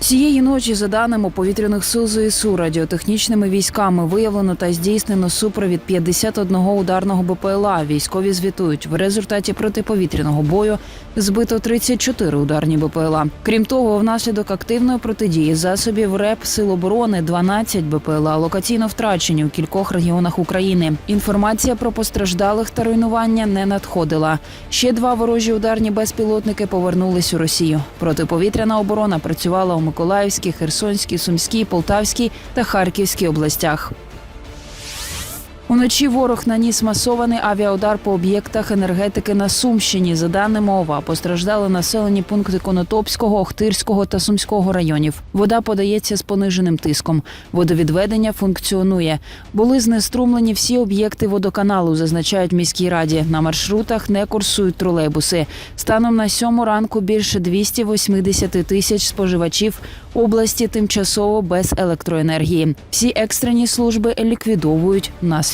Цієї ночі, за даними повітряних сил ЗСУ, радіотехнічними військами виявлено та здійснено супровід 51 ударного БПЛА. Військові звітують в результаті протиповітряного бою збито 34 ударні БПЛА. Крім того, внаслідок активної протидії засобів РЕП Сил оборони 12 БПЛА локаційно втрачені у кількох регіонах України. Інформація про постраждалих та руйнування не надходила. Ще два ворожі ударні безпілотники повернулись у Росію. Протиповітряна оборона працювала у Миколаївській, Херсонській, Сумській, Полтавській та Харківській областях. Уночі ворог наніс масований авіаудар по об'єктах енергетики на Сумщині. За даними ОВА, постраждали населені пункти Конотопського, Охтирського та Сумського районів. Вода подається з пониженим тиском. Водовідведення функціонує. Були знеструмлені всі об'єкти водоканалу, зазначають міській раді. На маршрутах не курсують тролейбуси. Станом на сьому ранку більше 280 тисяч споживачів області тимчасово без електроенергії. Всі екстрені служби ліквідовують наслідки.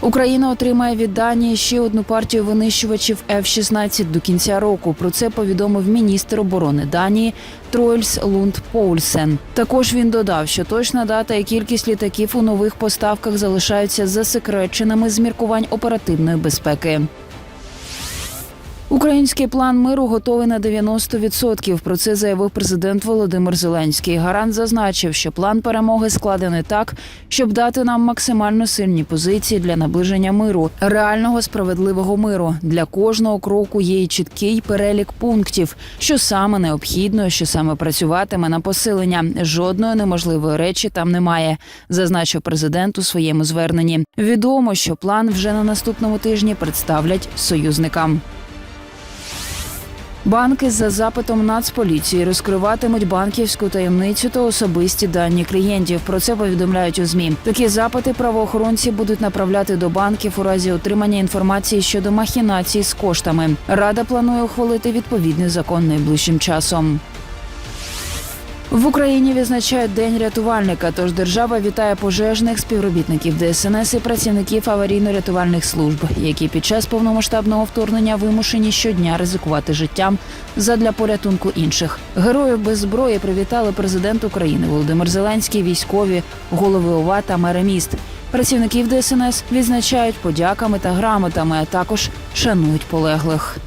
Україна отримає від Данії ще одну партію винищувачів F-16 до кінця року. Про це повідомив міністр оборони Данії Тройльс Лунд Поульсен. Також він додав, що точна дата і кількість літаків у нових поставках залишаються засекреченими з міркувань оперативної безпеки. Український план миру готовий на 90%. Про це заявив президент Володимир Зеленський. Гарант зазначив, що план перемоги складений так, щоб дати нам максимально сильні позиції для наближення миру, реального справедливого миру. Для кожного кроку є і чіткий перелік пунктів, що саме необхідно, що саме працюватиме на посилення. Жодної неможливої речі там немає, зазначив президент у своєму зверненні. Відомо, що план вже на наступному тижні представлять союзникам. Банки за запитом Нацполіції розкриватимуть банківську таємницю та особисті дані клієнтів. Про це повідомляють у змі. Такі запити правоохоронці будуть направляти до банків у разі отримання інформації щодо махінацій з коштами. Рада планує ухвалити відповідний закон найближчим часом. В Україні відзначають День рятувальника. Тож держава вітає пожежних співробітників ДСНС і працівників аварійно-рятувальних служб, які під час повномасштабного вторгнення вимушені щодня ризикувати життям задля порятунку інших. Героїв без зброї привітали президент України Володимир Зеленський, військові, голови ОВА та мери міст. Працівників ДСНС відзначають подяками та грамотами, а також шанують полеглих.